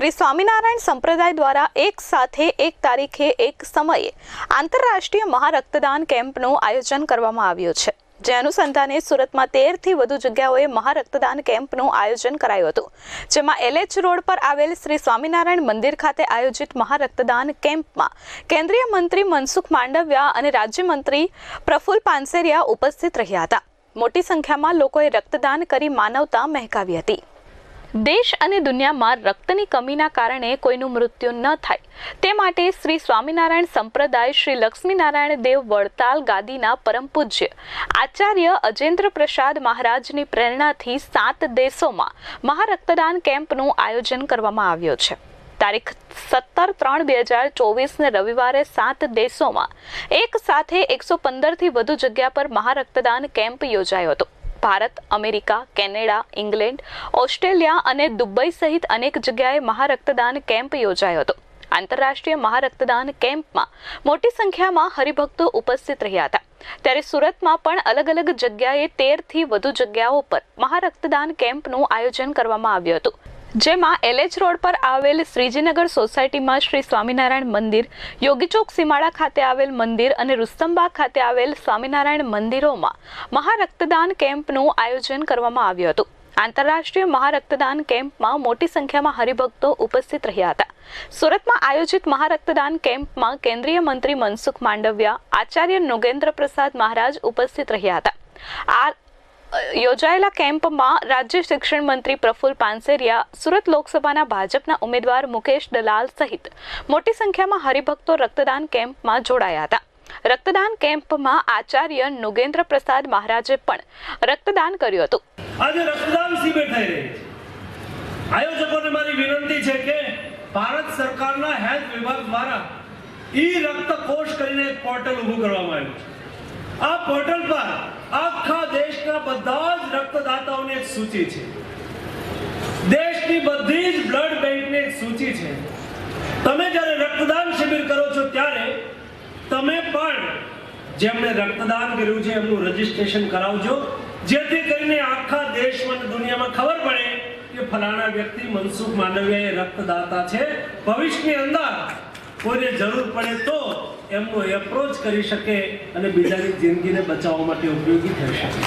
શ્રી સ્વામિનારાયણ સંપ્રદાય દ્વારા એક સાથે એક તારીખે એક સમયે આંતરરાષ્ટ્રીય મહારક્તદાન કેમ્પનું આયોજન કરવામાં આવ્યું છે. જે અનુસંધાને સુરતમાં તેરથી વધુ જગ્યાઓએ મહારક્તદાન કેમ્પનું આયોજન કરાયું હતું. જેમાં એલએચ રોડ પર આવેલ શ્રી સ્વામિનારાયણ મંદિર ખાતે આયોજિત મહારક્તદાન કેમ્પમાં કેન્દ્રીય મંત્રી મનસુખ માંડવિયા અને રાજ્યમંત્રી પ્રફુલ પાનસેરિયા ઉપસ્થિત રહ્યા હતા. મોટી સંખ્યામાં લોકોએ રક્તદાન કરી માનવતા મહેકાવી હતી. દેશ અને દુનિયામાં રક્તની કમીના કારણે કોઈનું મૃત્યુ ન થાય. તે માટે શ્રી સ્વામિનારાયણ સંપ્રદાય, શ્રી લક્ષ્મીનારાયણ દેવ વડતાલ ગાદીના પરમ પૂજ્ય આચાર્ય અજેન્દ્ર પ્રસાદ મહારાજની પ્રેરણાથી સાત દેશોમાં મહારક્તદાન કેમ્પનું આયોજન કરવામાં આવ્યું છે. તારીખ સત્તર ત્રણ બે હજાર ચોવીસને રવિવારે સાત દેશોમાં એક સાથે એકસો પંદરથી વધુ જગ્યા પર મહારક્તદાન કેમ્પ યોજાયો હતો. Bharat, America, Canada, England, Australia અને દુબઈ સહિત અનેક જગ્યાએ મહારક્તદાન કેમ્પ યોજાયો હતો. આંતરરાષ્ટ્રીય મહારક્તદાન કેમ્પમાં મોટી સંખ્યામાં હરિભક્તો ઉપસ્થિત રહ્યા હતા. ત્યારે સુરતમાં પણ અલગ અલગ જગ્યાએ તેરથી વધુ જગ્યાઓ પર મહારક્તદાન કેમ્પનું આયોજન કરવામાં આવ્યું હતું. જેમાં એલએચ રોડ પર આવેલ શ્રીજીનગર સોસાયટીમાં શ્રી સ્વામિનારાયણ મંદિર, યોગીચોક સીમાડા ખાતે આવેલ મંદિર અને રુસ્તમબાગ ખાતે આવેલ સ્વામિનારાયણ મંદિરોમાં મહારક્તદાન કેમ્પનું આયોજન કરવામાં આવ્યું હતું. આંતરરાષ્ટ્રીય મહારક્તદાન કેમ્પમાં મોટી સંખ્યામાં હરિભક્તો ઉપસ્થિત રહ્યા હતા. સુરતમાં આયોજિત મહારક્તદાન કેમ્પમાં કેન્દ્રીય મંત્રી મનસુખ માંડવિયા, આચાર્ય નોગેન્દ્ર પ્રસાદ મહારાજ ઉપસ્થિત રહ્યા હતા. આ યોજાયેલા કેમ્પમાં રાજ્ય શિક્ષણ મંત્રી પ્રફુલ પાનસેરિયા, સુરત લોકસભાના ભાજપના ઉમેદવાર મુકેશ દલાલ સહિત મોટી સંખ્યામાં હરિભક્તો રક્તદાન કેમ્પમાં જોડાયા હતા. રક્તદાન કેમ્પમાં આચાર્ય નુગેન્દ્ર પ્રસાદ મહારાજે પણ રક્તદાન કર્યું હતું. આજે રક્તદાન શિબિર થઈ રહી આયોજકોને મારી વિનંતી છે કે ભારત સરકારના હેલ્થ વિભાગ દ્વારા ઈ રક્ત કોષ કરીને પોર્ટલ ઊભું કરવામાં આવ્યું છે. આ પોર્ટલ પર આખા દેશના બધા જ રક્તદાતાઓની એક સૂચિ છે. દેશની બધી જ બ્લડ બેંકની એક સૂચિ છે. તમે જ્યારે રક્તદાન શિબિર કરો છો ત્યારે તમે પણ જેમણે રક્તદાન કર્યું છે એમનું રજીસ્ટ્રેશન કરાવજો. જેથી કરીને આખા દેશમાં અને દુનિયામાં ખબર પડે કે ફલાણા વ્યક્તિ મનસુખ માંડવિયા એ રક્તદાતા છે. ભવિષ્યની અંદર કોઈને જરૂર પડે તો એમનો એપ્રોચ કરી શકે અને બીજાની જિંદગીને બચાવવા માટે ઉપયોગી થઈ શકે.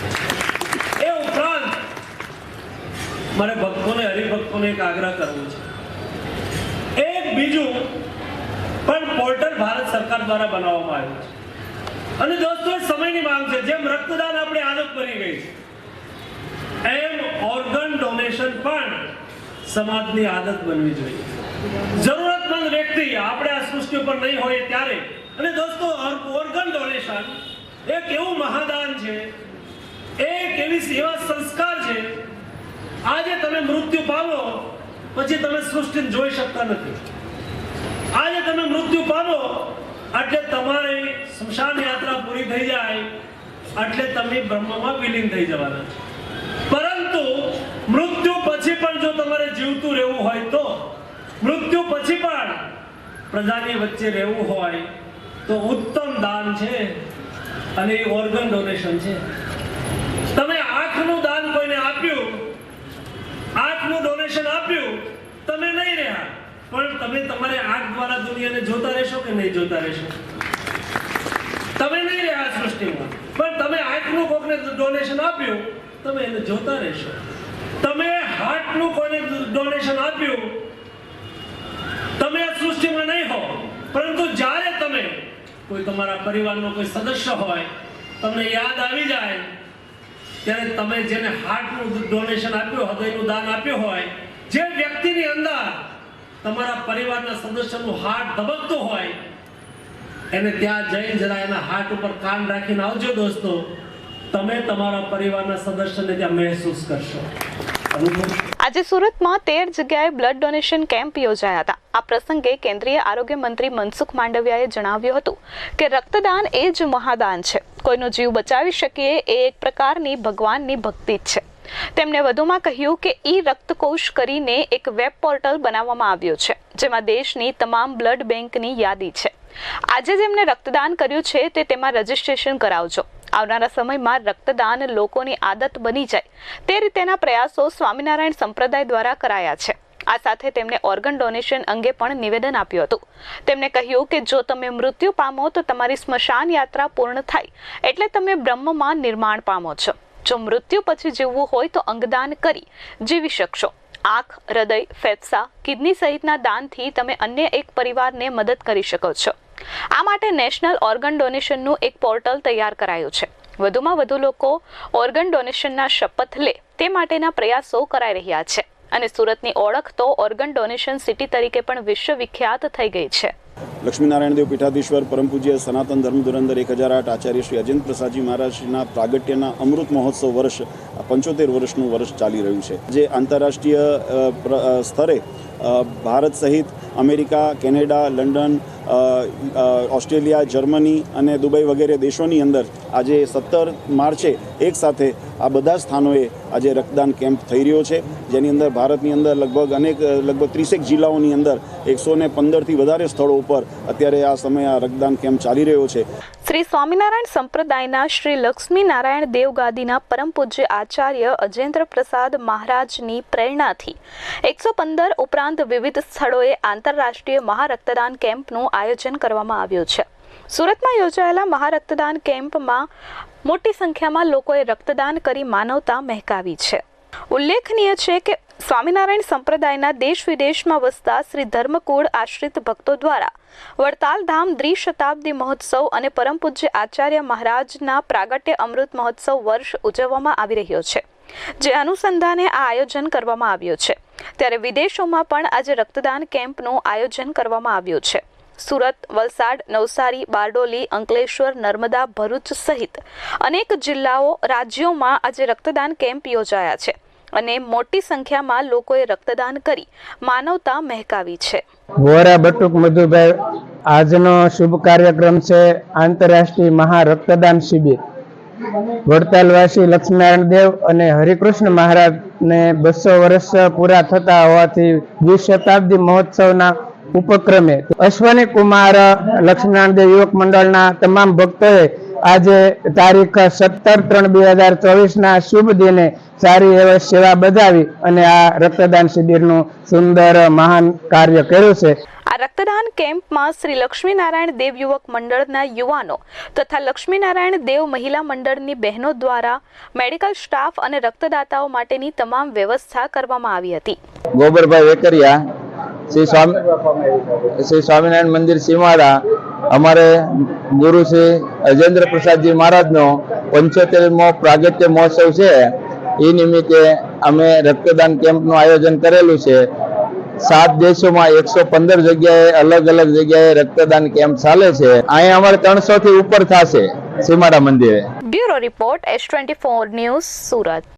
એ ઉપરાંત મારે ભક્તોને, હરિભક્તોને એક આગ્રહ કરવો છે. એક બીજું પણ પોર્ટલ ભારત સરકાર દ્વારા બનાવવામાં આવ્યું છે. અને દોસ્તો સમયની માંગ છે. જેમ રક્તદાન આપણી આદત બની ગઈ છે, એમ ઓર્ગન ડોનેશન પણ સમાજની આદત બનવી જોઈએ. જરૂરતમંદ વ્યક્તિ આપણે આ સૃષ્ટિ ઉપર નહીં હોય ત્યારે. અને દોસ્તો ઓર્ગન ડોનેશન એક એવું મહાદાન છે, એક એવી સેવા સંસ્કાર છે, આજે તમે મૃત્યુ પામો, પછી તમે સૃષ્ટિને જોઈ શકતા નથી. આજે તમે મૃત્યુ પામો, એટલે તમારી સ્મશાન યાત્રા પૂરી થઈ જાય, એટલે તમે બ્રહ્મમાં વિલીન થઈ જવાના. પરંતુ મૃત્યુ પછી પણ જો તમારે જીવતું રહેવું હોય તો મૃત્યુ પછી પણ પ્રજાની વચ્ચે રહેવું હોય તો ઉત્તમ દાન છે અને એ ઓર્ગન ડોનેશન છે. તમે આંખનું દાન કોઈને આપ્યું, આંખનું ડોનેશન આપ્યું, તમે નહીં રહ્યા. પણ તમે તમારે આંખ દ્વારા દુનિયાને જોતા રહેશો કે નહીં જોતા રહેશો? તમે નહીં રહ્યા સૃષ્ટિમાં. પણ તમે આંખનું કોકને ડોનેશન આપ્યું, તમે એને જોતા રહેશો. તમે હાર્ટનું કોઈને ડોનેશન આપ્યું તમે સૃષ્ટિમાં નહીં હો. પરંતુ જ્યારે તમે કોઈ તમારા પરિવારનો કોઈ સદસ્ય હોય, તમને યાદ આવી જાય, ત્યારે તમે જેને હાર્ટનું ડોનેશન આપ્યું, હૃદયનું દાન આપ્યું હોય, જે વ્યક્તિની અંદર તમારા પરિવારના સદસ્યનું હાર્ટ ધબકતું હોય, એને ત્યાં જઈને જરા એના હાર્ટ ઉપર કાન રાખીને આવજો દોસ્તો. તમે તમારા પરિવારના સદસ્યને ત્યાં મહેસૂસ કરશો. આજે સુરતમાં તેર જગ્યાએ બ્લડ ડોનેશન કેમ્પ યોજાયા હતા. આ પ્રસંગે કેન્દ્રીય આરોગ્ય મંત્રી મનસુખ માંડવિયાએ જણાવ્યું હતું કે રક્તદાન એ જ મહાદાન છે. કોઈનો જીવ બચાવી શકીએ એ એક પ્રકારની ભગવાનની ભક્તિ જ છે. તેમણે વધુમાં કહ્યું કે ઈ રક્તકોષ કરીને એક વેબ પોર્ટલ બનાવવામાં આવ્યું છે, જેમાં દેશની તમામ બ્લડ બેંકની યાદી છે. આજે જેમને રક્તદાન કર્યું છે તે તેમાં રજીસ્ટ્રેશન કરાવજો. આવનારા સમયમાં રક્તદાન લોકોની આદત બની જાય તે રીતેના પ્રયાસો સ્વામિનારાયણ સંપ્રદાય દ્વારા કરાયા છે. આ સાથે તેમણે ઓર્ગન ડોનેશન અંગે પણ નિવેદન આપ્યું હતું. તેમણે કહ્યું કે જો તમે મૃત્યુ પામો તો તમારી સ્મશાન યાત્રા પૂર્ણ થાય એટલે તમે બ્રહ્મમાં નિર્માણ પામો છો. જો મૃત્યુ પછી જીવવું હોય તો અંગદાન કરી જીવી શકશો. આંખ, હૃદય, ફેફસા, કિડની સહિતના દાનથી તમે અન્ય એક પરિવારને મદદ કરી શકો છો. આ માટે નેશનલ ઓર્ગન ડોનેશનનું એક પોર્ટલ તૈયાર કરાયું છે. વધુમાં વધુ લોકો ઓર્ગન ડોનેશનના શપથ લે તે માટેના પ્રયાસો કરાઈ રહ્યા છે. અને સુરતની ઓળખ તો ઓર્ગન ડોનેશન સિટી તરીકે પણ વિશ્વવિખ્યાત થઈ ગઈ છે. લક્ષ્મીનારાયણ દેવ પીઠાધીશ્વર, પરમ પૂજ્ય સનાતન ધર્મ ધુરંધર એક હજાર આઠ આચાર્ય શ્રી અજેન્દ્ર પ્રસાદજી મહારાજના પ્રાગટ્યના અમૃત મહોત્સવ વર્ષ પંચોતેર વર્ષનું વર્ષ ચાલી રહ્યું છે. જે આંતરરાષ્ટ્રીય સ્તરે ભારત સહિત America, Canada, London Australia, Germany અને દુબઈ વગેરે દેશોની અંદર આજે સત્તર માર્ચે એક સાથે આ બધા સ્થાનોએ આજે રક્તદાન કેમ્પ થઈ રહ્યો છે. જેની અંદર ભારતની અંદર લગભગ અનેક, લગભગ ત્રીસેક જિલ્લાઓની અંદર એકસો ને પંદરથી વધારે સ્થળો ઉપર અત્યારે આ સમયે આ રક્તદાન કેમ્પ ચાલી રહ્યો છે. શ્રી સ્વામિનારાયણ સંપ્રદાયના શ્રી લક્ષ્મી નારાયણ દેવગાદીના પરમ પૂજ્ય આચાર્ય અજેન્દ્ર પ્રસાદ મહારાજની પ્રેરણાથી એકસો પંદર ઉપરાંત વિવિધ સ્થળોએ આંતરરાષ્ટ્રીય મહારક્તદાન કેમ્પનું આયોજન કરવામાં આવ્યું છે. સુરતમાં યોજાયેલા મહારક્તદાન કેમ્પમાં મોટી સંખ્યામાં લોકોએ રક્તદાન કરી માનવતા મહેકાવી છે. ઉલ્લેખનીય છે કે સ્વામિનારાયણ સંપ્રદાયના દેશ વિદેશમાં વસતા શ્રી ધર્મકુળ આશ્રિત ભક્તો દ્વારા વડતાલ ધામ દ્વિશતાબ્દી મહોત્સવ અને પરમ પૂજ્ય આચાર્ય મહારાજના પ્રાગટ્ય અમૃત મહોત્સવ વર્ષ ઉજવવામાં આવી રહ્યો છે, જે અનુસંધાને આ આયોજન કરવામાં આવ્યું છે. ત્યારે વિદેશોમાં પણ આજે રક્તદાન કેમ્પનું આયોજન કરવામાં આવ્યું છે. સુરત, વલસાડ, નવસારી, બારડોલી, અંકલેશ્વર, નર્મદા, ભરૂચ સહિત અનેક જિલ્લાઓ રાજ્યોમાં આજે રક્તદાન કેમ્પ યોજાયા છે. અને મોટી સંખ્યામાં લોકોએ રક્તદાન કરી માનવતા મહેકાવી છે. વોરા બટુક મધુભાઈ, આજનો શુભ કાર્યક્રમ છે આંતરરાષ્ટ્રીય મહા રક્તદાન શિબિર. વડતાલવાસી લક્ષ્મીનારાયણ દેવ અને હરિકૃષ્ણ મહારાજને બસો વર્ષ પૂરા થતા હોવાથી દ્વિશતાબ્દી મહોત્સવના ઉપક્રમે અશ્વની કુમાર, લક્ષ્મીનારાયણ દેવ યુવક મંડળના તમામ ભક્તોએ આજે તારીખ સત્તર ત્રણ બે હજાર ચોવીસના શુભ દિને સારી એવી સેવા બજાવી અને આ રક્તદાન શિબિરનું સુંદર મહાન કાર્ય કર્યું છે. આ રક્તદાન કેમ્પમાં શ્રી લક્ષ્મીનારાયણ દેવ યુવક મંડળના યુવાનો તથા લક્ષ્મીનારાયણ દેવ મહિલા મંડળની બહેનો દ્વારા મેડિકલ સ્ટાફ અને રક્તદાતાઓ માટેની તમામ વ્યવસ્થા કરવામાં આવી હતી. ગોબરભાઈ વેકરિયા શ્રી સ્વામી શ્રી સ્વામિનારાયણ મંદિર સીમાડા, અમારે ગુરુ શ્રી અજેન્દ્ર પ્રસાદજી મહારાજનો પંચોતેરમો પ્રાગત્ય મહોત્સવ છે. એ નિમિત્તે અમે રક્તદાન કેમ્પનું આયોજન કરેલું છે. સાત દેશોમાં એકસો પંદર જગ્યાએ અલગ અલગ જગ્યાએ રક્તદાન કેમ્પ ચાલે છે. અહીંયા અમારે ત્રણસો થી ઉપર થશે સીમાડા મંદિરે. Bureau report S twenty four news Surat.